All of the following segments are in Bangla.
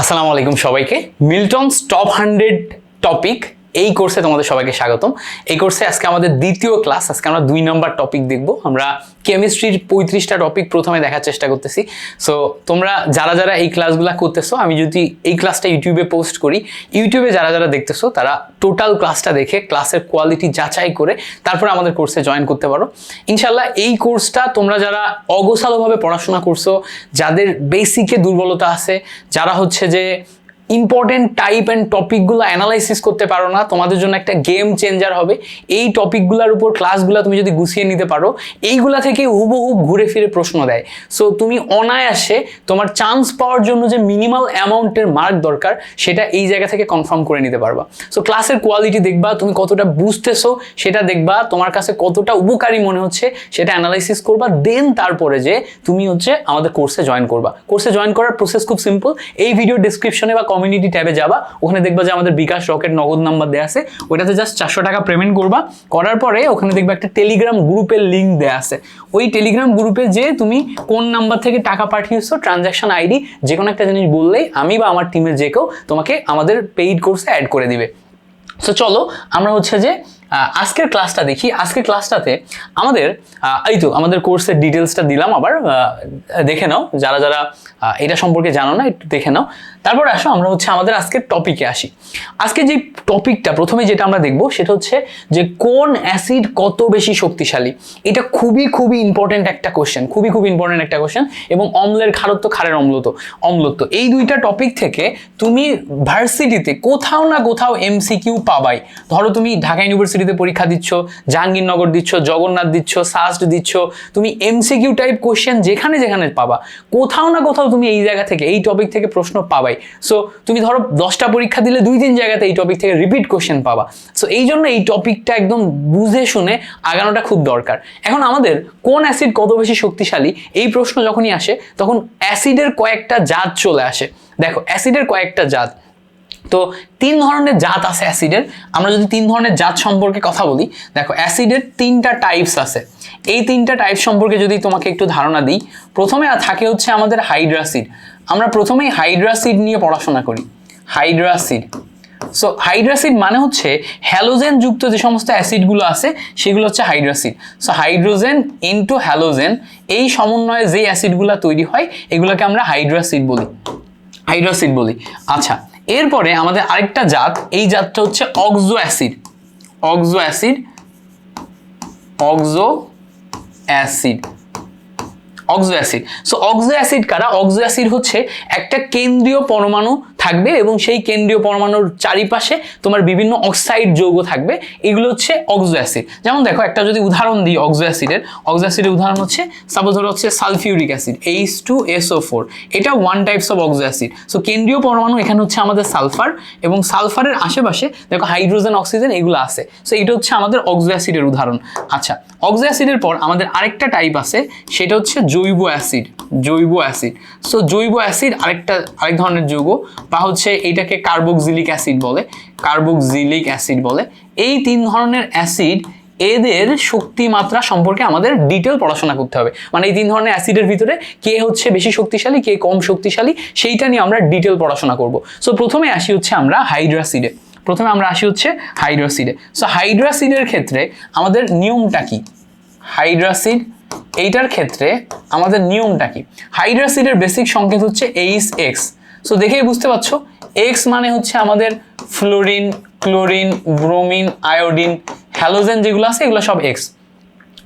আসসালামু আলাইকুম সবাইকে। মিল্টন টপ হান্ড্রেড টপিক এই কোর্সে তোমাদের সবাইকে স্বাগতম। এই কোর্সে আজকে আমাদের দ্বিতীয় ক্লাস আজকে আমরা দুই নম্বর টপিক দেখব। আমরা কেমিস্ট্রির পঁয়ত্রিশটা টপিক প্রথমে দেখার চেষ্টা করতেছি। সো তোমরা যারা যারা এই ক্লাসগুলো করতেছো, আমি যদি এই ক্লাসটা ইউটিউবে পোস্ট করি ইউটিউবে যারা যারা দেখতেছো, তারা টোটাল ক্লাসটা দেখে ক্লাসের কোয়ালিটি যাচাই করে, তারপরে আমাদের কোর্সে জয়েন করতে পারো। ইনশাল্লাহ এই কোর্সটা তোমরা যারা অগোছালোভাবে পড়াশোনা করছ, যাদের বেসিকে দুর্বলতা আছে, যারা হচ্ছে যে ইম্পর্টেন্ট টাইপ অ্যান্ড টপিকগুলো অ্যানালাইসিস করতে পারো না। তোমাদের জন্য একটা গেম চেঞ্জার হবে। এই টপিকগুলোর উপর ক্লাসগুলো তুমি যদি গুছিয়ে নিতে পারো, এইগুলা থেকে হুবহু ঘুরে ফিরে প্রশ্ন দেয়। সো তুমি অনায়াসে তোমার চান্স পাওয়ার জন্য যে মিনিমাল অ্যামাউন্টের মার্ক দরকার, সেটা এই জায়গা থেকে কনফার্ম করে নিতে পারবা। সো ক্লাসের কোয়ালিটি দেখবা, তুমি কতটা বুঝতেছো, সেটা দেখবা, তোমার কাছে কতটা উপকারী মনে হচ্ছে, সেটা অ্যানালাইসিস করবা। দেন তারপরে যে তুমি হচ্ছে আমাদের কোর্সে জয়েন করবা। কোর্সে জয়েন করার প্রসেস খুব সিম্পল এই ভিডিও ডিসক্রিপশনে বা কমিউনিটি ট্যাবে যাবা, ওখানে দেখবা যে আমাদের বিকাশ রকেট নগদ নাম্বার দেওয়া আছে, ওইটাতে জাস্ট চারশো টাকা পেমেন্ট করবা। করার পরে ওখানে দেখবা একটা টেলিগ্রাম গ্রুপের লিঙ্ক দেওয়া আছে। ওই টেলিগ্রাম গ্রুপে যে তুমি কোন নাম্বার থেকে টাকা পাঠিয়েছো ট্রানজ্যাকশন আইডি যে কোনো একটা জিনিস বললেই আমি বা আমার টিমের যে কেউ তোমাকে আমাদের পেইড কোর্সে অ্যাড করে দিবে। সো চলো, আমরা হচ্ছে যে আজকের ক্লাসটা দেখি। আজকের ক্লাসটাতে আমাদের এই তো, আমাদের কোর্সের ডিটেলসটা দিলাম। আবার দেখে নাও, যারা যারা এটা সম্পর্কে জানো না, একটু দেখে নাও। তারপর আসো, আমরা হচ্ছে আমাদের আজকের টপিকে আসি। আজকে যে টপিকটা প্রথমে যেটা আমরা দেখব, সেটা হচ্ছে যে কোন অ্যাসিড কত বেশি শক্তিশালী? এটা খুবই খুবই ইম্পর্টেন্ট একটা কোশ্চেন খুবই খুব ইম্পর্টেন্ট একটা কোশ্চেন এবং অম্লের খারত্ব খারের অম্লত অম্লত্ব। এই দুইটা টপিক থেকে তুমি ভার্সিটিতে কোথাও না কোথাও এমসিকিউ পাবাই। ধরো তুমি ঢাকা ইউনিভার্সিটিতে পরীক্ষা দিচ্ছ, জাহাঙ্গীরনগর দিচ্ছ, জগন্নাথ দিচ্ছ সাস্ট দিচ্ছ, তুমি এমসিকিউ টাইপ কোশ্চেন যেখানে যেখানে পাবা। কোথাও না কোথাও তুমি এই জায়গা থেকে, এই টপিক থেকে প্রশ্ন পাবাই। সো তুমি ধরো দশটা পরীক্ষা দিলে দুই তিন জায়গাতে এই টপিক থেকে রিপিট কোশ্চেন পাবা। সো এই জন্য এই টপিকটা একদম বুঝে শুনে আগানোটা খুব দরকার। এখন আমাদের কোন অ্যাসিড কত বেশি শক্তিশালী? এই প্রশ্ন যখনই আসে, তখন অ্যাসিডের কয়েকটা জাত চলে আসে। দেখো অ্যাসিডের কয়েকটা জাত। তো, তিন ধরনের জাত আছে অ্যাসিডের আমরা যদি তিন ধরনের জাত সম্পর্কে কথা বলি, দেখো অ্যাসিডের তিনটা টাইপস আছে। এই তিনটা টাইপ সম্পর্কে যদি তোমাকে একটু ধারণা দিই, প্রথমে থাকে হচ্ছে আমাদের হাইড্রাসিড আমরা প্রথমেই হাইড্রাসিড নিয়ে পড়াশোনা করি। হাইড্রাসিড সো হাইড্রাসিড মানে হচ্ছে হ্যালোজেন যুক্ত যে সমস্ত অ্যাসিডগুলো আছে, সেগুলো হচ্ছে hydracid so hydrogen into halogen এই সমন্বয়ে যে অ্যাসিডগুলো তৈরি হয়, এগুলোকে আমরা হাইড্রাসিড বলি। হাইড্রাসিড বলি। আচ্ছা এরপরে আমাদের আরেকটা জাত, এই জাতটা হচ্ছে oxo acid oxo acid oxo acid oxo acid so oxo acid কারা? অক্সো অ্যাসিড হচ্ছে একটা কেন্দ্রীয় পরমাণু থাকবে এবং সেই কেন্দ্রীয় পরমাণুর চারিপাশে তোমার বিভিন্ন অক্সাইড যৌগ থাকবে। এগুলো হচ্ছে অক্সো অ্যাসিড যেমন দেখো, একটা যদি উদাহরণ দিই অক্সো অ্যাসিডের অক্সো অ্যাসিডের উদাহরণ হচ্ছে সাপোজ ধরো হচ্ছে sulphuric acid H two S O four এটা one types of oxo acid so কেন্দ্রীয় পরমাণু এখানে হচ্ছে আমাদের সালফার এবং সালফারের আশেপাশে দেখো হাইড্রোজেন অক্সিজেন এগুলো আছে। সো এটা হচ্ছে আমাদের অক্সো অ্যাসিডের উদাহরণ। আচ্ছা অক্সো অ্যাসিডের পর আমাদের আরেকটা টাইপ আছে, সেটা হচ্ছে জৈব অ্যাসিড জৈব অ্যাসিড সো জৈব অ্যাসিড আরেকটা, আরেক ধরনের যৌগ। বা হচ্ছে এইটাকে কার্বক্সিলিক অ্যাসিড বলে, কার্বক্সিলিক অ্যাসিড বলে। এই তিন ধরনের অ্যাসিড, এদের শক্তি মাত্রা সম্পর্কে আমাদের ডিটেল পড়াশোনা করতে হবে। মানে এই তিন ধরনের অ্যাসিডের ভিতরে কে হচ্ছে বেশি শক্তিশালী, কে কম শক্তিশালী, সেইটা নিয়ে আমরা ডিটেল পড়াশোনা করব। সো প্রথমে আসি হচ্ছে আমরা হাইড্রাসিডে প্রথমে আমরা আসি হচ্ছে হাইড্রাসিডে সো হাইড্রাসিডের ক্ষেত্রে আমাদের নিয়মটা কি? হাইড্রাসিড এইটার ক্ষেত্রে আমাদের নিয়মটা কি? হাইড্রাসিডের বেসিক সংকেত হচ্ছে এইচ এক্স সো দেখেই বুঝতে পারছ এক্স মানে হচ্ছে আমাদের fluorine chlorine bromine iodine halogen যেগুলো আছে, এগুলো সব এক্স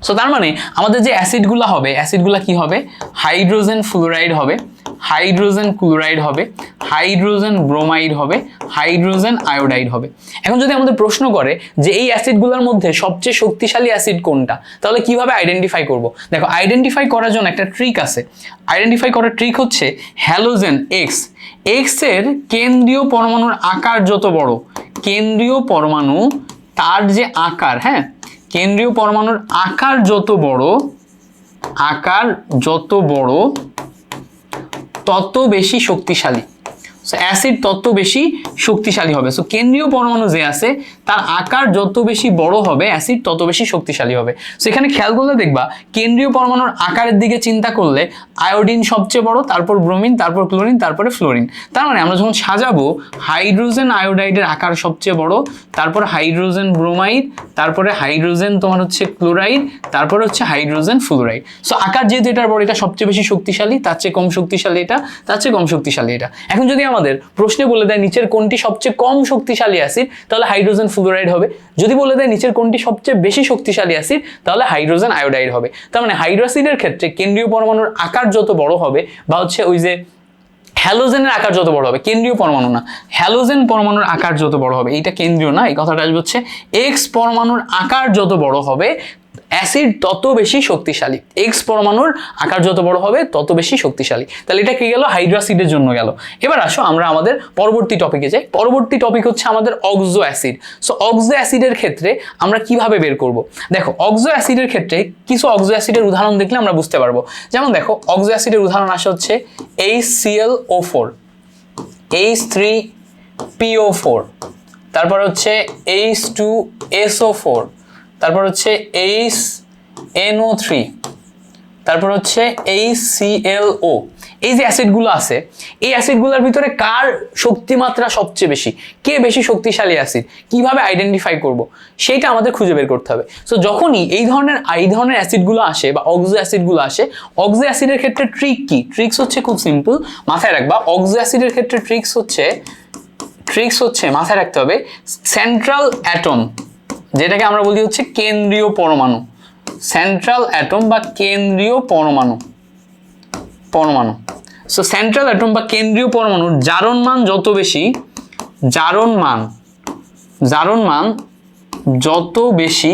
সো তার মানে আমাদের যে অ্যাসিডগুলো হবে অ্যাসিডগুলো কি হবে? হাইড্রোজেন ফ্লোরাইড হবে। হাইড্রোজেন ক্লোরাইড হবে, হাইড্রোজেন ব্রোমাইড হবে, হাইড্রোজেন আয়োডাইড হবে। এখন যদি আমাদের প্রশ্ন করে যে এই অ্যাসিডগুলোর মধ্যে সবচেয়ে শক্তিশালী অ্যাসিড কোনটা, তাহলে কীভাবে আইডেন্টিফাই করব? দেখো আইডেন্টিফাই করার জন্য একটা ট্রিক আছে। আইডেন্টিফাই করার ট্রিক হচ্ছে হ্যালোজেন এক্স এক্সের কেন্দ্রীয় পরমাণুর আকার যত বড়, কেন্দ্রীয় পরমাণু তার যে আকার হ্যাঁ? কেন্দ্রীয় পরমাণুর আকার যত বড়, আকার যত বড় তত বেশি শক্তিশালী। অ্যাসিড তত বেশি শক্তিশালী হবে। সো কেন্দ্রীয় পরমাণু যে আছে তার আকার যত বেশি বড় হবে অ্যাসিড তত বেশি শক্তিশালী হবে। সো এখানে খেয়াল করলে দেখবা, কেন্দ্রীয় পরমাণুর আকারের দিকে চিন্তা করলে আয়োডিন সবচেয়ে বড়, তারপর ব্রোমিন তারপর ক্লোরিন তারপরে ফ্লোরিন তার মানে আমরা যখন সাজাবো হাইড্রোজেন আয়োডাইডের আকার সবচেয়ে বড়, তারপর হাইড্রোজেন ব্রোমাইড তারপরে হাইড্রোজেন তোমার হচ্ছে ক্লোরাইড তারপরে হচ্ছে হাইড্রোজেন ফ্লোরাইড সো আকার যেহেতু এটার বড়, এটা সবচেয়ে বেশি শক্তিশালী, তার চেয়ে কম শক্তিশালী এটা, তার চেয়ে কম শক্তিশালী এটা। এখন যদি আমাদের প্রশ্নে বলে দেয়, নিচের কোনটি সবচেয়ে কম শক্তিশালী অ্যাসিড তাহলে হাইড্রোজেন ফ্লোরাইড হবে। যদি বলে দেয় নিচের কোনটি সবচেয়ে বেশি শক্তিশালী অ্যাসিড তাহলে হাইড্রোজেন আয়োডাইড হবে। তার মানে হাইড্রোসিডের ক্ষেত্রে কেন্দ্রীয় পরমাণুর আকার যত বড় হবে বা হচ্ছে ওই যে হ্যালোজেনের আকার যত বড় হবে, কেন্দ্রীয় পরমাণু না হ্যালোজেন পরমাণুর আকার যত বড় হবে, এইটা কেন্দ্রীয় না, এই কথাটা আসবে হচ্ছে এক্স পরমাণুর আকার যত বড় হবে অ্যাসিড তত বেশি শক্তিশালী। এক্স পরমাণুর আকার যত বড় হবে, তত বেশি শক্তিশালী। তাহলে এটা কি গেল? হাইড্রাসিডের জন্য গেল। এবার আসো আমরা আমাদের পরবর্তী টপিকে যাই। পরবর্তী টপিক হচ্ছে আমাদের অক্সো অ্যাসিড সো অক্সো অ্যাসিডের ক্ষেত্রে আমরা কীভাবে বের করব? দেখো অক্সো অ্যাসিডের ক্ষেত্রে কিছু অক্সো অ্যাসিডের উদাহরণ দেখলে আমরা বুঝতে পারব। যেমন দেখো অক্সো অ্যাসিডের উদাহরণ আসে হচ্ছে H C L O four H three P O four তারপর হচ্ছে এইচ টু এসও ফোর তারপর হচ্ছে এইচ এনও থ্রি তারপর হচ্ছে এইচ সিএলও এই যে অ্যাসিডগুলো আছে, এই অ্যাসিডগুলোর ভিতরে কার শক্তিমাত্রা সবচেয়ে বেশি? কে বেশি শক্তিশালী অ্যাসিড? কীভাবে আইডেন্টিফাই করব? সেইটা আমাদের খুঁজে বের করতে হবে। সো যখনই এই ধরনের এই ধরনের অ্যাসিডগুলো আসে বা অক্সো অ্যাসিডগুলো আসে অক্সো অ্যাসিডের ক্ষেত্রে ট্রিক কি? ট্রিক্স হচ্ছে খুব সিম্পল মাথায় রাখবা অক্সো অ্যাসিডের ক্ষেত্রে ট্রিক্স হচ্ছে ট্রিক্স হচ্ছে মাথায় রাখতে হবে সেন্ট্রাল অ্যাটম যেটাকে আমরা বলি হচ্ছে কেন্দ্রীয় পরমাণু। সেন্ট্রাল অ্যাটম বা কেন্দ্রীয় পরমাণু। পরমাণু। সো সেন্ট্রাল অ্যাটম বা কেন্দ্রীয় পরমাণুর জারণ মান যত বেশি, জারণ মান জারণ মান যত বেশি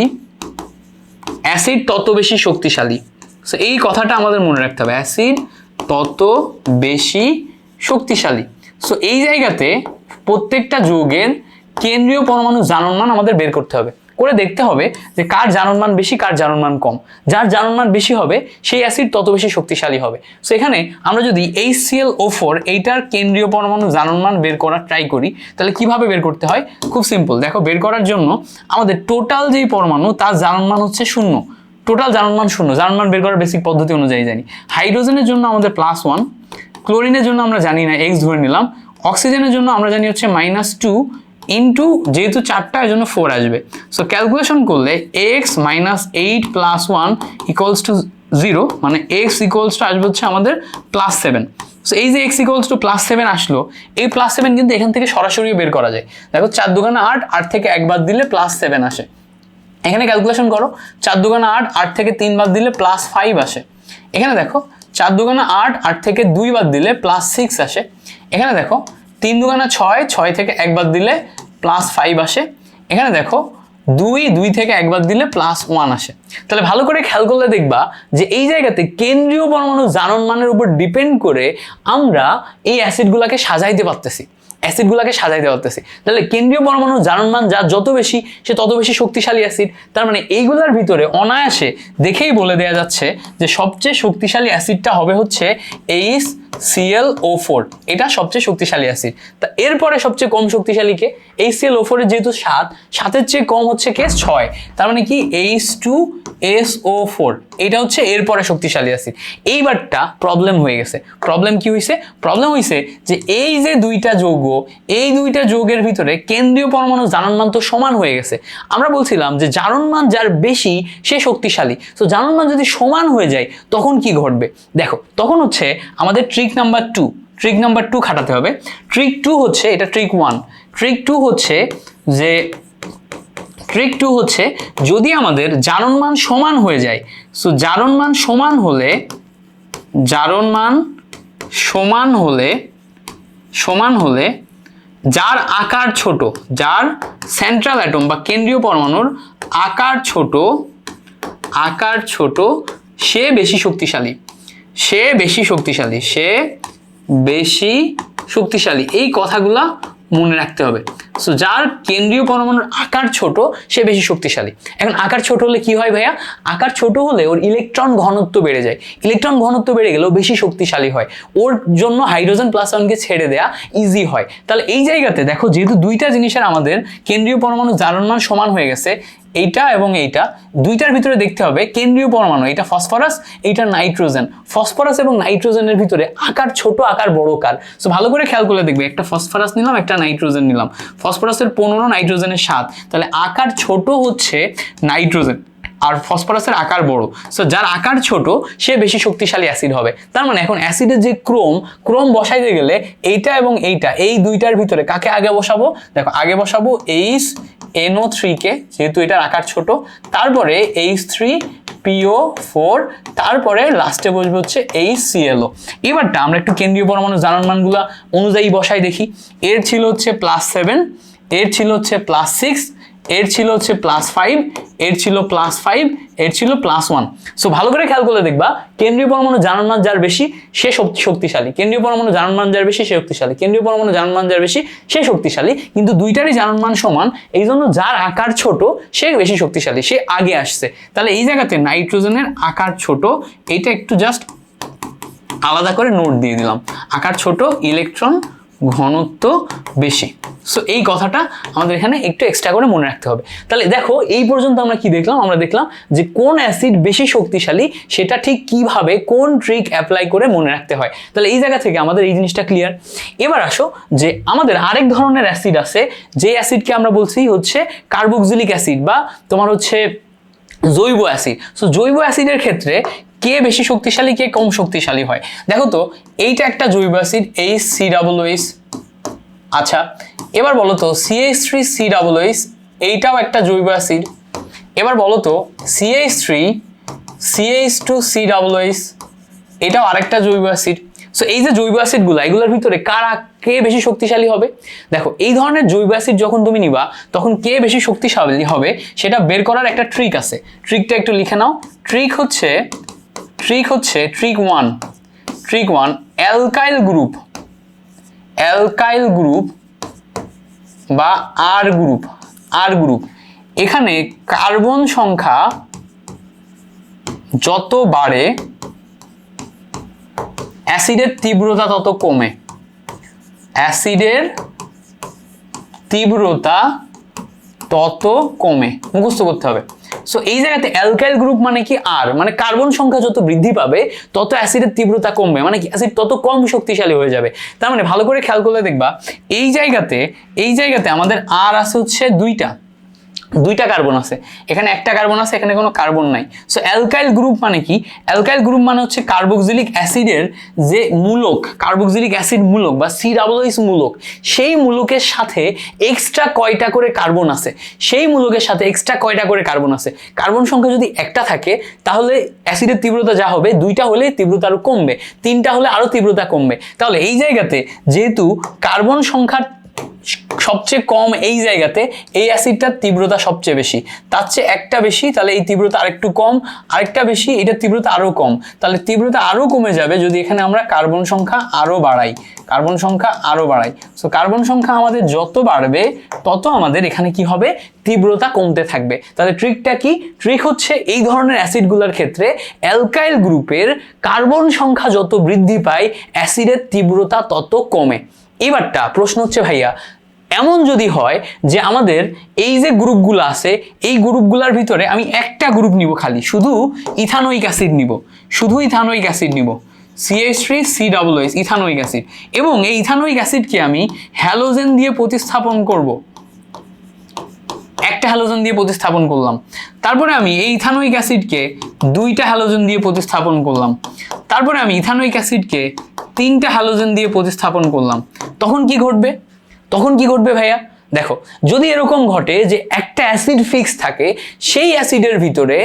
অ্যাসিড তত বেশি শক্তিশালী। সো এই কথাটা আমাদের মনে রাখতে হবে অ্যাসিড তত বেশি শক্তিশালী। সো এই জায়গাতে প্রত্যেকটা যৌগের কেন্দ্রীয় পরমাণু জারণ মান আমাদের বের করতে হবে। করে দেখতে হবে যে কার জারণমান বেশি, কার জারণমান কম। যার জারণমান বেশি হবে, সেই অ্যাসিড তত বেশি শক্তিশালী হবে। সো এখানে আমরা যদি এইচ সিএল ও ফোর এইটার কেন্দ্রীয় পরমাণু জারণমান বের করার ট্রাই করি, তাহলে কীভাবে বের করতে হয়? খুব সিম্পল দেখো, বের করার জন্য আমাদের টোটাল যেই পরমাণু, তার জারণমান হচ্ছে শূন্য। টোটাল জারণমান শূন্য। জারণমান বের করার বেসিক পদ্ধতি অনুযায়ী জানি। হাইড্রোজেনের জন্য আমাদের প্লাস ওয়ান ক্লোরিনের জন্য আমরা জানি না এক্স ধরে নিলাম। অক্সিজেনের জন্য আমরা জানি হচ্ছে মাইনাস টু ইন্টু যেহেতু চারটা এর জন্য ফোর আসবে। সো ক্যালকুলেশন করলে X minus eight plus one equals to zero মানে এক্স ইকুয়ালস টু আসবে হচ্ছে আমাদের প্লাস সেভেন সো এই যে X equals to plus seven আসলো, এই প্লাস সেভেন কিন্তু এখান থেকে সরাসরি বের করা যায়। দেখো, চার দোকানে আট আট থেকে একবার দিলে প্লাস সেভেন আসে। এখানে ক্যালকুলেশন করো, চার দুগানা আট আট থেকে তিনবার দিলে প্লাস ফাইভ আসে। এখানে দেখো, চার দুগানা আট আট থেকে দুই বাদ দিলে প্লাস সিক্স আসে। এখানে দেখো, তিন দুগানা ছয় ছয় থেকে একবার দিলে প্লাস ফাইভ আসে। এখানে দেখো, দুই দুই থেকে একবার দিলে প্লাস ওয়ান আসে। তাহলে ভালো করে খেয়াল করলে দেখবা যে এই জায়গাতে কেন্দ্রীয় পরমাণু জারণ মানের উপর ডিপেন্ড করে আমরা এই অ্যাসিডগুলোকে সাজাইতে পারতেছি। অ্যাসিডগুলোকে সাজাইতে পারতেছি। তাহলে কেন্দ্রীয় পরমাণু জারণমান যা যত বেশি, সে তত বেশি শক্তিশালী অ্যাসিড তার মানে এইগুলোর ভিতরে অনায়াসে দেখেই বলে দেওয়া যাচ্ছে যে সবচেয়ে শক্তিশালী অ্যাসিডটা হবে হচ্ছে এইচ সিএল ও ফোর এটা সবচেয়ে শক্তিশালী অ্যাসিড তা এরপরে সবচেয়ে কম শক্তিশালী কে? এইচ সিএল ও ফোরের যেহেতু সাত সাতের চেয়ে কম হচ্ছে কে? ছয়। তার মানে কি? H two S O four এটা হচ্ছে এরপরে শক্তিশালী অ্যাসিড এইবারটা প্রবলেম হয়ে গেছে। প্রবলেম কি হয়েছে প্রবলেম হয়েছে যে এই যে দুইটা যৌগ, এই দুইটা যৌগের ভিতরে কেন্দ্রীয় পরমাণু জারণমান তো সমান হয়ে গেছে। আমরা বলছিলাম যে জারণমান যার বেশি, সে শক্তিশালী। তো জারণমান যদি সমান হয়ে যায়, তখন কি ঘটবে? দেখো, তখন হচ্ছে আমাদের trick number two trick number two খাটাতে হবে। ট্রিক টু হচ্ছে, এটা ট্রিক ওয়ান ট্রিক টু হচ্ছে যে ট্রিক টু হচ্ছে যদি আমাদের জারণমান সমান হয়ে যায় সো জারণমান সমান হলে জারণমান সমান হলে সমান হলে যার আকার ছোট, যার সেন্ট্রাল অ্যাটম বা কেন্দ্রীয় পরমাণুর আকার ছোট আকার ছোট, সে বেশি শক্তিশালী। সে বেশি শক্তিশালী, সে বেশি শক্তিশালী। এই কথাগুলা মনে রাখতে হবে। সো যার কেন্দ্রীয় পরমাণুর আকার ছোট, সে বেশি শক্তিশালী। এখন আকার ছোট হলে কি হয় ভাইয়া? আকার ছোট হলে ওর ইলেকট্রন ঘনত্ব বেড়ে যায়। ইলেকট্রন ঘনত্ব বেড়ে গেলেও বেশি শক্তিশালী হয়। ওর জন্য হাইড্রোজেন প্লাস ওয়ানকে ছেড়ে দেয়া ইজি হয়। তাহলে এই জায়গাতে দেখো, যেহেতু দুইটা জিনিসের আমাদের কেন্দ্রীয় পরমাণু জারণমান সমান হয়ে গেছে এইটা এবং এইটা, দুইটার ভিতরে দেখতে হবে কেন্দ্রীয় পরমাণু, এটা ফসফরাস, এইটা নাইট্রোজেন। ফসফরাস এবং নাইট্রোজেনের ভিতরে আকার ছোট, আকার বড় কার? সো ভালো করে খেয়াল করে দেখবে, একটা ফসফরাস নিলাম, একটা নাইট্রোজেন নিলাম। ফসফরাসের পনেরো, নাইট্রোজেনের সাত। তাহলে আকার ছোট হচ্ছে নাইট্রোজেন, আর ফসফরাসের আকার বড়। সো যার আকার ছোট, সে বেশি শক্তিশালী অ্যাসিড হবে। তার মানে এখন অ্যাসিডের যে ক্রোম ক্রোম বসাইতে গেলে এইটা এবং এইটা, এই দুইটার ভিতরে কাকে আগে বসাবো? দেখো, আগে বসাবো এইচ এনও থ্রিকে যেহেতু এটা আকার ছোট, তারপরে এইচ থ্রি পিও ফোর তারপরে লাস্টে বসবে হচ্ছে এইচ সিএলও এবারটা আমরা একটু কেন্দ্রীয় পরমাণু জানান মানগুলা অনুযায়ী বসাই দেখি। এর ছিল হচ্ছে প্লাস সেভেন এর ছিল হচ্ছে প্লাস সিক্স এর ছিল হচ্ছে প্লাস ফাইভ এর ছিল প্লাস ফাইভ এর ছিল প্লাস ওয়ান সো ভালো করে খেয়াল করলে দেখবা, কেন্দ্রীয় পরমাণু জানমান যার বেশি, সে শক্তি শক্তিশালী। কেন্দ্রীয় পরমাণু মান যার বেশি, সে শক্তিশালী। কেন্দ্রীয় পরমাণু জানমান যার বেশি, সে শক্তিশালী। কিন্তু দুইটারই জানমান সমান এই জন্য যার আকার ছোট, সে বেশি শক্তিশালী। সে আগে আসছে। তাহলে এই জায়গাতে নাইট্রোজেনের আকার ছোট, এটা একটু জাস্ট আলাদা করে নোট দিয়ে দিলাম। আকার ছোট ইলেকট্রন ঘনত্ব বেশি। সো এই কথাটা আমাদের এখানে একটু এক্সট্রা করে মনে রাখতে হবে। তাহলে দেখো, এই পর্যন্ত আমরা কি দেখলাম? আমরা দেখলাম যে কোন অ্যাসিড বেশি শক্তিশালী, সেটা ঠিক কীভাবে, কোন ট্রিক অ্যাপ্লাই করে মনে রাখতে হয়। তাহলে এই জায়গা থেকে আমাদের এই জিনিসটা ক্লিয়ার এবার আসো যে আমাদের আরেক ধরনের অ্যাসিড আছে, যে অ্যাসিডকে আমরা বলছি হচ্ছে কার্বক্সিলিক অ্যাসিড বা তোমার হচ্ছে জৈব অ্যাসিড সো জৈব অ্যাসিডের ক্ষেত্রে কে বেশি শক্তিশালী, কে কম শক্তিশালী হয়? দেখো তো, এইটা একটা জৈব অ্যাসিড এইচ সি ডাবল ওইস আচ্ছা এবার বলো তো C H three C double ওইস এইটাও একটা জৈব অ্যাসিড। এবার বলো তো C H three C H two C double ওইস এটাও আরেকটা জৈব অ্যাসিড। সো এই যে জৈব অ্যাসিডগুলো, এগুলোর ভিতরে কারা কে বেশি শক্তিশালী হবে? দেখো, এই ধরনের জৈব অ্যাসিড যখন তুমি নিবা, তখন কে বেশি শক্তিশালী হবে, সেটা বের করার একটা ট্রিক আছে। ট্রিকটা একটু লিখে নাও। ট্রিক হচ্ছে ট্রিক হচ্ছে trick one trick one alkyl group alkyl group বা আর গ্রুপ আর গ্রুপ এখানে কার্বন সংখ্যা যত বাড়ে, অ্যাসিডের তীব্রতা তত কমে। অ্যাসিডের তীব্রতা তত কমে। মুখস্থ করতে হবে। সো এই জায়গাতে অ্যালকাইল গ্রুপ মানে কি? আর মানে কার্বন সংখ্যা যত বৃদ্ধি পাবে, তত অ্যাসিডের তীব্রতা কমবে। মানে কি? অ্যাসিড তত কম শক্তিশালী হয়ে যাবে। তার মানে ভালো করে খেয়াল করলে দেখবা, এই জায়গাতে এই জায়গাতে আমাদের আর আছে হচ্ছে দুইটা। দুইটা কার্বন আছে। এখানে একটা কার্বন আছে, এখানে কোনো কার্বন নাই। সো অ্যালকাইল গ্রুপ মানে কি? অ্যালকাইল গ্রুপ মানে হচ্ছে কার্বক্সিলিক অ্যাসিডের যে মূলক কার্বক্সিলিক অ্যাসিড মূলক বা সি ডাবলইস মূলক, সেই মূলকের সাথে এক্সট্রা কয়টা করে কার্বন আছে? সেই মূলকের সাথে এক্সট্রা কয়টা করে কার্বন আছে? কার্বন সংখ্যা যদি একটা থাকে, তাহলে অ্যাসিডের তীব্রতা যা হবে, দুইটা হলে তীব্রতা আরও কমবে, তিনটা হলে আরও তীব্রতা কমবে। তাহলে এই জায়গাতে যেহেতু কার্বন সংখ্যার সবচেয়ে কম এই জায়গাতে এই অ্যাসিডটার তীব্রতা সবচেয়ে বেশি। তার চেয়ে একটা বেশি, তাহলে এই তীব্রতা আরেকটু কম। আরেকটা বেশি এটার তীব্রতা আরও কম। তাহলে তীব্রতা আরও কমে যাবে যদি এখানে আমরা কার্বন সংখ্যা আরও বাড়াই। কার্বন সংখ্যা আরও বাড়াই। সো কার্বন সংখ্যা আমাদের যত বাড়বে, তত আমাদের এখানে কি হবে? তীব্রতা কমতে থাকবে। তাহলে ট্রিকটা কি? ট্রিক হচ্ছে এই ধরনের অ্যাসিডগুলোর ক্ষেত্রে অ্যালকাইল গ্রুপের কার্বন সংখ্যা যত বৃদ্ধি পায়, অ্যাসিডের তীব্রতা তত কমে। এবারটা প্রশ্ন হচ্ছে, ভাইয়া, এমন যদি হয় যে আমাদের এই যে গ্রুপগুলো আছে, এই গ্রুপগুলোর ভিতরে আমি একটা গ্রুপ নিব খালি, শুধু ইথানোইক অ্যাসিড নিব, শুধু ইথানোইক অ্যাসিড নিব C H three C double S ethanoic acid, এবং এই ইথানোইক অ্যাসিডকে আমি হ্যালোজেন দিয়ে প্রতিস্থাপন করব। একটা হ্যালোজেন দিয়ে প্রতিস্থাপন করলাম। তারপরে আমি এই ইথানোইক অ্যাসিডকে দুইটা হ্যালোজেন দিয়ে প্রতিস্থাপন করলাম। তারপরে আমি ইথানোইক অ্যাসিডকে তিনটা হ্যালোজেন দিয়ে প্রতিস্থাপন করলাম। তখন কি ঘটবে? তখন কি ঘটবে ভাইয়া? দেখো, যদি এরকম ঘটে যে একটা অ্যাসিড ফিক্স থাকে, সেই অ্যাসিডের ভিতরে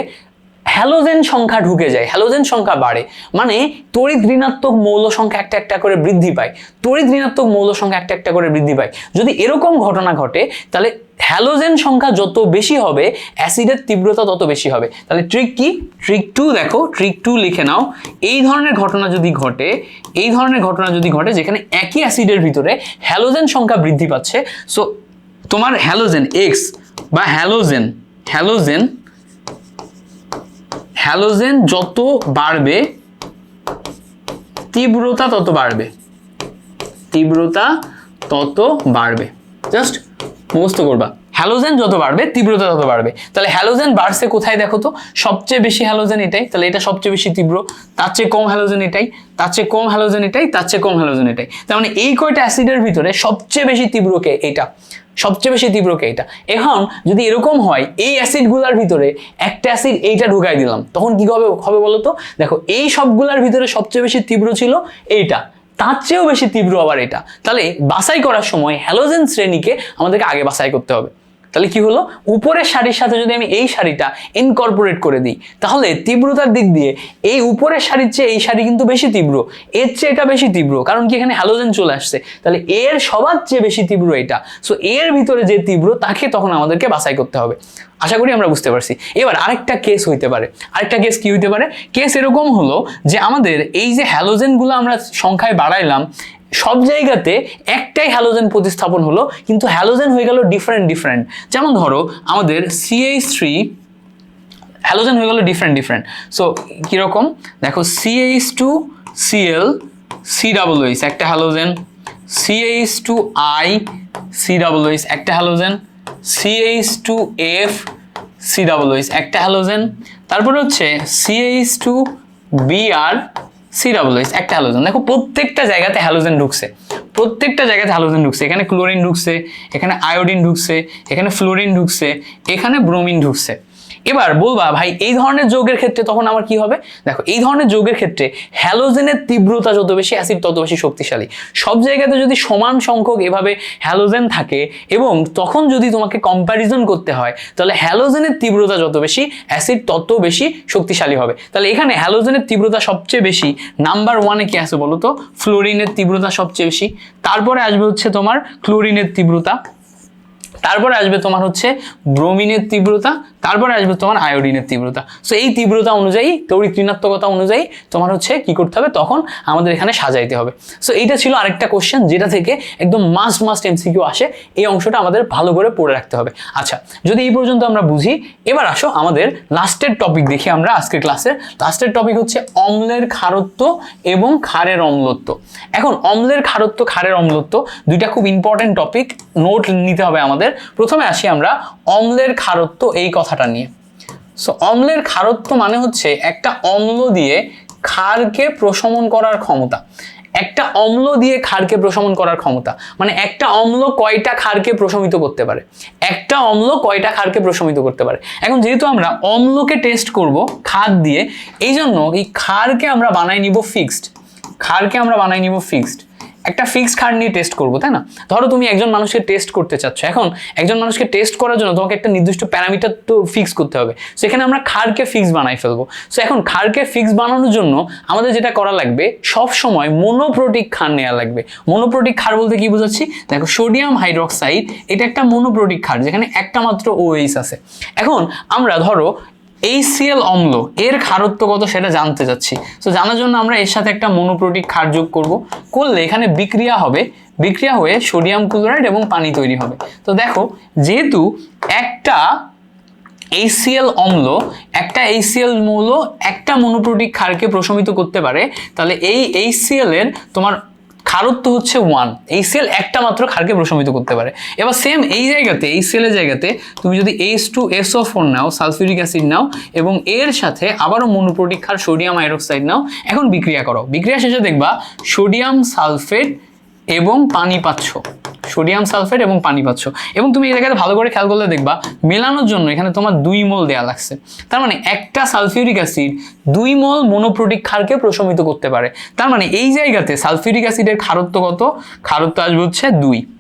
হ্যালোজেন সংখ্যা ঢুকে যায়, হ্যালোজেন সংখ্যা বাড়ে। মানে তড়িৎ ঋণাত্মক মৌল সংখ্যা একটা একটা করে বৃদ্ধি পায়। তড়িৎ ঋণাত্মক মৌল সংখ্যা একটা একটা করে বৃদ্ধি পায়। যদি এরকম ঘটনা ঘটে, তাহলে হ্যালোজেন সংখ্যা যত বেশি হবে, অ্যাসিডের তীব্রতা তত বেশি হবে। তাহলে ট্রিক কি? ট্রিক টু দেখো ট্রিক টু লিখে নাও। এই ধরনের ঘটনা যদি ঘটে, এই ধরনের ঘটনা যদি ঘটে, যেখানে একই অ্যাসিডের ভিতরে হ্যালোজেন সংখ্যা বৃদ্ধি পাচ্ছে সো তোমার হ্যালোজেন এক্স বা হ্যালোজেন হ্যালোজেন হ্যালোজেন যত বাড়বে, তীব্রতা তত বাড়বে। তীব্রতা তত বাড়বে। জাস্ট মুখস্থ করবা। হ্যালোজেন যত বাড়বে, তীব্রতা তত বাড়বে। তাহলে হ্যালোজেন বাড়ছে কোথায় দেখো তো? সবচেয়ে বেশি হ্যালোজেন এটাই, তাহলে এটা সবচেয়ে বেশি তীব্র। তার চেয়ে কম হ্যালোজেন এটাই, তার চেয়ে কম হ্যালোজেন এটাই, তার চেয়ে কম হ্যালোজেন এটাই। তার মানে এই কয়টা অ্যাসিডের ভিতরে সবচেয়ে বেশি তীব্র কে এটা সবচেয়ে বেশি তীব্র কে এটা এখন যদি এরকম হয়, এই অ্যাসিডগুলোর ভিতরে একটা অ্যাসিড এইটা ঢুকাই দিলাম, তখন কি হবে হবে বলো তো দেখো, এই সবগুলার ভিতরে সবচেয়ে বেশি তীব্র ছিল এইটা। তার চেয়েও বেশি তীব্র আবার এটা। তাহলে বাছাই করার সময় হ্যালোজেন শ্রেণীকে আমাদেরকে আগে বাছাই করতে হবে। তাহলে কি হলো? উপরের শাড়ির সাথে যদি আমি এই শাড়িটা ইনকর্পোরেট করে দিই, তাহলে তীব্রতার দিক দিয়ে এই উপরের শাড়ির চেয়ে এই শাড়ি কিন্তু বেশি তীব্র, এর চেয়ে এটা বেশি তীব্র, কারণ কি এখানে হ্যালোজেন চলে আসছে। তাহলে এর সবার চেয়ে বেশি তীব্র এটা। সো এর ভিতরে যে তীব্র, তাকে তখন আমাদেরকে বাছাই করতে হবে। আশা করি আমরা বুঝতে পারছি। এবার আরেকটা কেস হইতে পারে। আরেকটা কেস কি হইতে পারে? কেস এরকম হলো যে আমাদের এই যে হ্যালোজেনগুলো আমরা সংখ্যায় বাড়াইলাম সব জায়গাতে একটাই হ্যালোজেন প্রতিস্থাপন হলো, কিন্তু হ্যালোজেন হয়ে গেল ডিফারেন্ট ডিফারেন্ট যেমন ধরো, আমাদের সিএইচ থ্রি হ্যালোজেন হয়ে গেল ডিফারেন্ট ডিফারেন্ট সো কীরকম? দেখো C H two C L C double ওইস একটা halogen C H two I C double ওইস একটা halogen C H two F C double ওইস একটা হ্যালোজেন তারপরে হচ্ছে C H two B R C double ওইস একটা হ্যালোজেন দেখো, প্রত্যেকটা জায়গাতে হ্যালোজেন ঢুকছে। প্রত্যেকটা জায়গাতে হ্যালোজেন ঢুকছে। এখানে ক্লোরিন ঢুকছে, এখানে আয়োডিন ঢুকছে, এখানে ফ্লোরিন ঢুকছে, এখানে ব্রোমিন ঢুকছে। এবার বলবা, ভাই, এই ধরনের যৌগের ক্ষেত্রে তখন আমার কি হবে? দেখো, এই ধরনের যৌগের ক্ষেত্রে হ্যালোজেনের তীব্রতা যত বেশি, অ্যাসিড তত বেশি শক্তিশালী। সব জায়গাতে যদি সমান সংখ্যক এভাবে হ্যালোজেন থাকে এবং তখন যদি তোমাকে কম্প্যারিজন করতে হয়, তাহলে হ্যালোজেনের তীব্রতা যত বেশি, অ্যাসিড তত বেশি শক্তিশালী হবে। তাহলে এখানে হ্যালোজেনের তীব্রতা সবচেয়ে বেশি নাম্বার ওয়ানে কি আছে বলো তো? ফ্লোরিনের তীব্রতা সবচেয়ে বেশি। তারপরে আসবে হচ্ছে তোমার ক্লোরিনের তীব্রতা। তারপরে আসবে তোমার হচ্ছে ব্রোমিনের তীব্রতা তারপরে আসবে তোমার আয়োডিনের তীব্রতা। সো এই তীব্রতা অনুযায়ী, তড়িৎ ঋণাত্মকতা অনুযায়ী তোমার হচ্ছে কি করতে হবে? তখন আমাদের এখানে সাজাইতে হবে। সো এইটা ছিল আরেকটা কোশ্চেন যেটা থেকে একদম মাস্ট মাস্ট এমসিকিউ আসে। এই অংশটা আমাদের ভালো করে পড়ে রাখতে হবে। আচ্ছা যদি এই পর্যন্ত আমরা বুঝি, এবার আসো আমাদের লাস্টের টপিক দেখি আমরা আজকের ক্লাসের লাস্টের টপিক হচ্ছে অম্লের ক্ষারত্ব এবং ক্ষারের অম্লত্ব। এখন, অম্লের ক্ষারত্ব ক্ষারের অম্লত্ব দুইটা খুব ইম্পর্টেন্ট টপিক নোট নিতে হবে আমাদের। প্রথমে আসি আমরা, অম্লের ক্ষারত্ব এই কথাটা নিয়ে। সো অম্লের ক্ষারত্ব মানে হচ্ছে একটা অম্ল দিয়ে ক্ষারকে প্রশমন করার ক্ষমতা। একটা অম্ল দিয়ে ক্ষারকে প্রশমন করার ক্ষমতা। মানে একটা অম্ল কয়টা ক্ষারকে প্রশমিত করতে পারে? একটা অম্ল কয়টা ক্ষারকে প্রশমিত করতে পারে? এখন যেহেতু আমরা অম্লকে টেস্ট করব ক্ষার দিয়ে এই জন্য এই ক্ষারকে আমরা বানাই নিব ফিক্সড ক্ষারকে আমরা বানাই নিব ফিক্সড একটা ফিক্সড ক্ষার নিয়ে টেস্ট করব, তাই না? ধরো তুমি একজন মানুষকে টেস্ট করতে চাচ্ছ। এখন একজন মানুষকে টেস্ট করার জন্য তোমাকে একটা নির্দিষ্ট প্যারামিটার তো ফিক্স করতে হবে। সেখানে আমরা খারকে ফিক্স বানাই ফেলব। সো এখন খারকে ফিক্স বানানোর জন্য আমাদের যেটা করা লাগবে সব সময় মোনোপ্রোটিক ক্ষার নেওয়া লাগবে। মনোপ্রোটিক খার বলতে কি বোঝাচ্ছি? দেখো সোডিয়াম হাইড্রক্সাইড এটা একটা মনোপ্রোটিক খার, যেখানে একটা মাত্র ওএইচ আছে। এখন আমরা ধরো এইচসিএল অম্ল, এর ক্ষারত্ব কত সেটা জানতে চাচ্ছি। তো জানার জন্য আমরা এর সাথে একটা মনোপ্রোটিক ক্ষার যোগ করব। করলে এখানে বিক্রিয়া হবে, বিক্রিয়া হয়ে সোডিয়াম ক্লোরাইড এবং পানি তৈরি হবে। তো দেখো, যেহেতু একটা এইচসিএল অম্ল, একটা এইচসিএল মৌল একটা মনোপ্রোটিক ক্ষারকে প্রশমিত করতে পারে, তাহলে এই এইচসিএল এর তোমার ক্ষারত্ব হচ্ছে ওয়ান এই সেল একটা মাত্র ক্ষারকে প্রশমিত করতে পারে। এবার সেম এই জায়গাতে, এই সেলের জায়গাতে তুমি যদি H two S O four নাও সালফিউরিক অ্যাসিড নাও, এবং এর সাথে আবারও মনোপ্রোটিক ক্ষার সোডিয়াম হাইড্রোক্সাইড নাও, এখন বিক্রিয়া করো। বিক্রিয়া শেষে দেখবা সোডিয়াম সালফেট এবং পানি পাচ্ছ। সোডিয়াম সালফেট এবং পানি পাচ্ছ। এবং তুমি এই জায়গাতে ভালো করে খেয়াল করলে দেখবা, মেলানোর জন্য এখানে তোমার দুই মোল দেয়া লাগছে। তার মানে একটা সালফিউরিক অ্যাসিড দুই মোল মনোপ্রোটিক ক্ষারকে প্রশমিত করতে পারে। তার মানে এই জায়গাতে সালফিউরিক অ্যাসিডের ক্ষারত্ব কত? ক্ষারত্ব আসবে হচ্ছে দুই।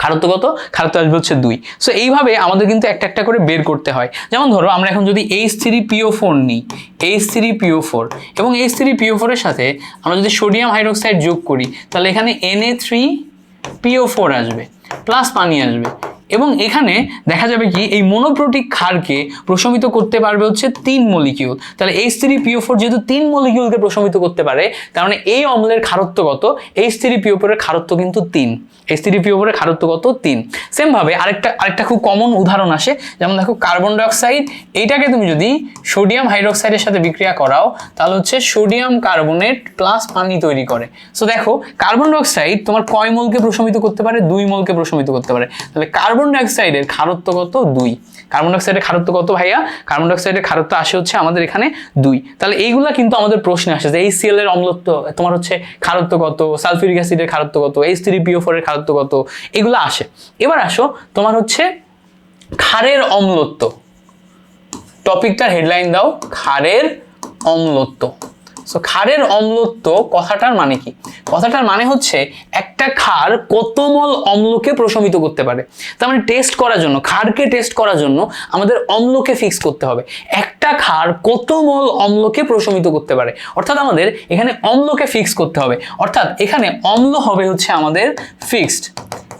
খারত্ব কত? খারত্ব আসবে হচ্ছে দুই। সো এইভাবে আমাদের কিন্তু একটা একটা করে বের করতে হয়। যেমন ধরো, আমরা এখন যদি H three P O four নিই H three P O four এবং এইচ থ্রি পিও ফোরের সাথে আমরা যদি সোডিয়াম হাইড্রোক্সাইড যোগ করি, তাহলে এখানে N A three P O four আসবে প্লাস পানি আসবে। এবং এখানে দেখা যাবে কি এই মনোপ্রোটিক ক্ষারকে প্রশমিত করতে পারবে হচ্ছে তিন মলিকিউল তাহলে এইচ থ্রি পিও ফোর যেহেতু তিন মলিকিউলকে প্রশমিত করতে পারে, তার মানে এই অম্লের খারত্ব কত? এইচ থ্রি পিও ফোরের খারত্ব কিন্তু তিন। এইচ থ্রি পিও ফোরের খারত্ব কত? তিন। সেমভাবে আরেকটা আরেকটা খুব কমন উদাহরণ আসে, যেমন দেখো কার্বন ডাইঅক্সাইড এইটাকে তুমি যদি সোডিয়াম হাইড্রোক্সাইডের সাথে বিক্রিয়া করাও, তাহলে হচ্ছে সোডিয়াম কার্বনেট প্লাস পানি তৈরি করে। সো দেখো কার্বন ডাইঅক্সাইড তোমার কয় মোলকে প্রশমিত করতে পারে? দুই মোলকে প্রশমিত করতে পারে। তাহলে কার্বন ডাইঅক্সাইডের খারত্ব কত দুই। কার্বন ডাইঅক্সাইডের খারত্ব কত ভাইয়া? কার্বন ডাইঅক্সাইডের খারত্ব আসে হচ্ছে আমাদের এখানে দুই। তাহলে এইগুলা কিন্তু আমাদের প্রশ্নে আসে যে এই সিএল এর অম্লত্ব, তোমার হচ্ছে খারত্ব কত? সালফিউরিক অ্যাসিডের খারত্ব কত? এইচ থ্রি পিও ফোরের খারত্ব কত? এগুলো আসে। এবার আসো, তোমার হচ্ছে ক্ষারের অম্লত্ব। টপিকটার হেডলাইন দাও, ক্ষারের অম্লত্ব। সো ক্ষারের অম্লত্ব কথাটার মানে কি? কথাটার মানে হচ্ছে একটা ক্ষার কত মল অম্লকে প্রশমিত করতে পারে। তার মানে টেস্ট করার জন্য ক্ষারকে টেস্ট করার জন্য আমাদের অম্লকে ফিক্স করতে হবে। একটা ক্ষার কত মল অম্লকে প্রশমিত করতে পারে। অর্থাৎ আমাদের এখানে অম্লকে ফিক্স করতে হবে। অর্থাৎ এখানে অম্ল হবে হচ্ছে আমাদের ফিক্সড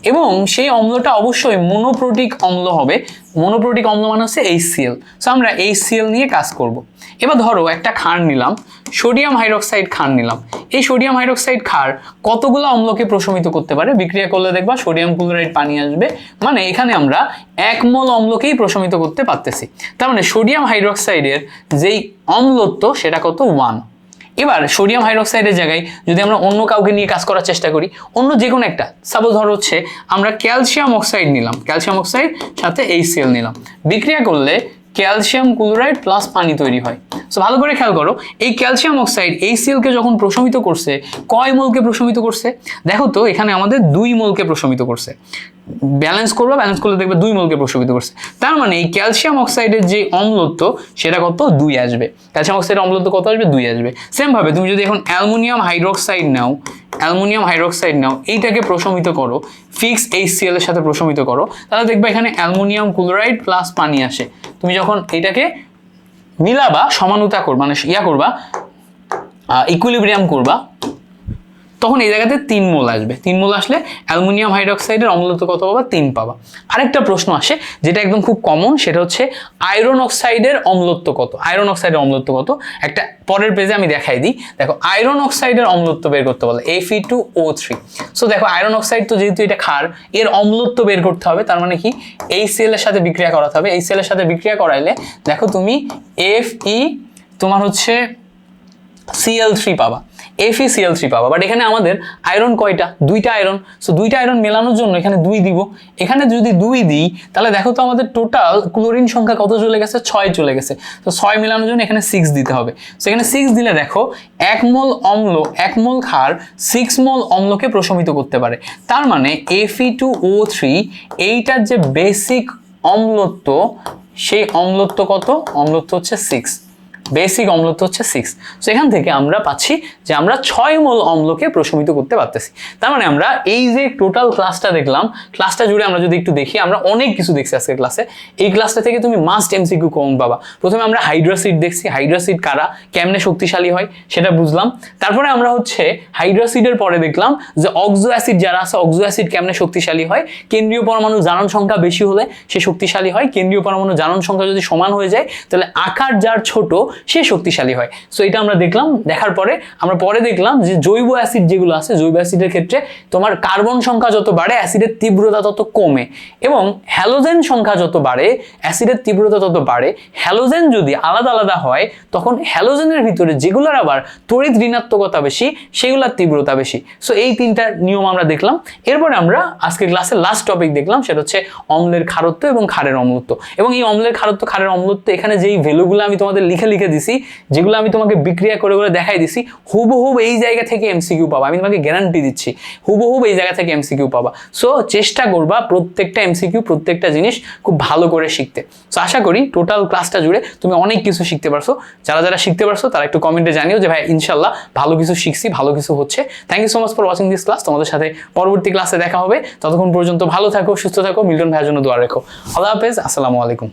এবং সেই অম্লটা অবশ্যই মনোপ্রোটিক অম্ল হবে। মনোপ্রোটিক অম্ল মানে হচ্ছে এইচসিএল সো আমরা এইচসিএল নিয়ে কাজ করব। এবার ধরো, একটা ক্ষার নিলাম সোডিয়াম হাইড্রোক্সাইড ক্ষার নিলাম। এই সোডিয়াম হাইড্রোক্সাইড ক্ষার কতগুলো অম্লকে প্রশমিত করতে পারে? বিক্রিয়া করলে দেখবা সোডিয়াম ক্লোরাইড পানি আসবে। মানে এখানে আমরা এক মল অম্লকেই প্রশমিত করতে পারতেছি। তার মানে সোডিয়াম হাইড্রোক্সাইডের যেই অম্লত্ব, সেটা কত? ওয়ান এবার সোডিয়াম হাইড্রোক্সাইডের জায়গায় যদি আমরা অন্য কাউকে নিয়ে কাজ করার চেষ্টা করি, অন্য যে কোনো একটা সাপোজ ধর হচ্ছে আমরা ক্যালসিয়াম অক্সাইড নিলাম, ক্যালসিয়াম অক্সাইড সাথে এই সেল নিলাম। বিক্রিয়া করলে ক্যালসিয়াম ক্লোরাইড প্লাস পানি তৈরি হয়। সো ভালো করে খেয়াল করো, এই ক্যালসিয়াম অক্সাইড এই সেলকে যখন প্রশমিত করছে, কয় মোলকে প্রশমিত করছে? দেখো তো, এখানে আমাদের দুই মোলকে প্রশমিত করছে। ব্যালেন্স করব ব্যালেন্স করলে দেখবে দুই মোলকে প্রশমিত করছে। তার মানে এই ক্যালসিয়াম অক্সাইডের যে অম্লত্ব, সেটা কত? দুই আসবে। ক্যালসিয়াম অক্সাইডের অম্লত্ব কত আসবে? দুই আসবে। সেমভাবে তুমি যদি এখন অ্যালুমিনিয়াম হাইড্রোক্সাইড নাও, অ্যালুমিনিয়াম হাইড্রোক্সাইড নাও, এইটাকে প্রশমিত করো ফিক্স এইচসিএল এর সাথে প্রশমিত করো, তাহলে দেখবে এখানে অ্যালুমিনিয়াম ক্লোরাইড প্লাস পানি আসে। তুমি যখন এটাকে মিলাবা সমানুতা করবা মানে ইয়া করবা ইকুইলিব্রিয়াম করবা তখন এই জায়গাতে তিন মোল আসবে। তিন মোল আসলে অ্যালুমিনিয়াম হাইড্রোক্সাইডের অম্লত্ব কত পাবা? তিন পাবা। আরেকটা প্রশ্ন আসে, যেটা একদম খুব কমন সেটা হচ্ছে আয়রন অক্সাইডের অম্লত্ব কত? আয়রন অক্সাইডের অম্লত্ব কত? একটা পরের পেজে আমি দেখাই দিই। দেখো আয়রন অক্সাইডের অম্লত্ব বের করতে বলে F two O three so দেখো আয়রন অক্সাইড তো যেহেতু এটা ক্ষার, এর অম্লত্ব বের করতে হবে, তার মানে কি? এই সেলের সাথে বিক্রিয়া করাতে হবে। এই সেলের সাথে বিক্রিয়া করাইলে, দেখো তুমি এফ ই তোমার হচ্ছে সিএল থ্রি পাবা। এফিসিএল থ্রি পাবা। বাট এখানে আমাদের আয়রন কয়টা? দুইটা আয়রন সো দুইটা আয়রন মেলানোর জন্য এখানে দুই দিব। এখানে যদি দুই দিই, তাহলে দেখো তো আমাদের টোটাল ক্লোরিন সংখ্যা কত চলে গেছে? ছয় চলে গেছে। তো ছয় মেলানোর জন্য এখানে সিক্স দিতে হবে। সো এখানে সিক্স দিলে দেখো, এক মোল অম্ল, এক মোল ক্ষার সিক্স মোল অম্লকে প্রশমিত করতে পারে। তার মানে এফি টু ও থ্রি এইটার যে বেসিক অম্লত্ব, সেই অম্লত্ব কত? অম্লত্ব হচ্ছে সিক্স বেসিক অম্লত্ব হচ্ছে সিক্স সো এখান থেকে আমরা পাচ্ছি যে আমরা ছয় মোল অম্লকে প্রশমিত করতে পারতেছি। তার মানে আমরা এই যে টোটাল ক্লাসটা দেখলাম ক্লাসটা জুড়ে আমরা যদি একটু দেখি, আমরা অনেক কিছু দেখছি আজকে ক্লাসে এই ক্লাসটা থেকে তুমি মাস্ট এমসিকিউ কম পাবা। প্রথমে আমরা হাইড্রাসিড দেখছি হাইড্রাসিড কারা, কেমনে শক্তিশালী হয়, সেটা বুঝলাম। তারপরে আমরা হচ্ছে হাইড্রাসিডের পরে দেখলাম যে অক্সো অ্যাসিড যারা আছে অক্সো অ্যাসিড কেমনে শক্তিশালী হয়, কেন্দ্রীয় পরমাণু জারণ সংখ্যা বেশি হলে সে শক্তিশালী হয়, কেন্দ্রীয় পরমাণু জারণ সংখ্যা যদি সমান হয়ে যায়, তাহলে আকার যার ছোট সে শক্তিশালী হয়। সো এটা আমরা দেখলাম, দেখার পরে আমরা পরে দেখলাম যে জৈব অ্যাসিড যেগুলো আছে, জৈব অ্যাসিডের ক্ষেত্রে তোমার কার্বন সংখ্যা যত বাড়ে অ্যাসিডের তীব্রতা তত কমে। এবং হ্যালোজেন সংখ্যা যত বাড়ে অ্যাসিডের তীব্রতা তত বাড়ে হ্যালোজেন যদি আলাদা আলাদা হয়, তখন হ্যালোজেনের ভিতরে যেগুলোর আবার তড়িৎ ঋণাত্মকতা বেশি, সেগুলোর তীব্রতা বেশি। সো এই তিনটা নিয়ম আমরা দেখলাম। এরপরে আমরা আজকে ক্লাসের লাস্ট টপিক দেখলাম, সেটা হচ্ছে অম্লের খারত্ব এবং ক্ষারের অম্লত্ব। এবং এই অম্লের খারত্ব, ক্ষারের অম্লত্ব, এখানে যেই ভ্যালুগুলো আমি তোমাদের লিখে লিখে দিছি, যেগুলো আমি তোমাকে বিক্রিয়া করে করে দেখাই দিছি হুবহুব এই জায়গা থেকে এমসিকিউ পাবা। আমি তোমাকে গ্যারান্টি দিচ্ছি হুবহুব এই জায়গা থেকে এমসিকিউ পাবা। সো চেষ্টা করবা প্রত্যেকটা এমসিকিউ প্রত্যেকটা জিনিস খুব ভালো করে শিখতে। সো আশা করি টোটাল ক্লাসটা জুড়ে তুমি অনেক কিছু শিখতে পারছ। যারা যারা শিখতে পারছ, তারা একটু কমেন্টে জানিও যে ভাই ইনশাল্লাহ ভালো কিছু শিখছি, ভালো কিছু হচ্ছে। Thank you so much for watching this class তোমাদের সাথে পরবর্তী ক্লাসে দেখা হবে। ততক্ষণ পর্যন্ত ভালো থাকো, সুস্থ থাকো, মিল্টন ভাইয়ের জন্য দোয়া রেখো। আল্লাহ হাফেজ, আসসালামু আলাইকুম।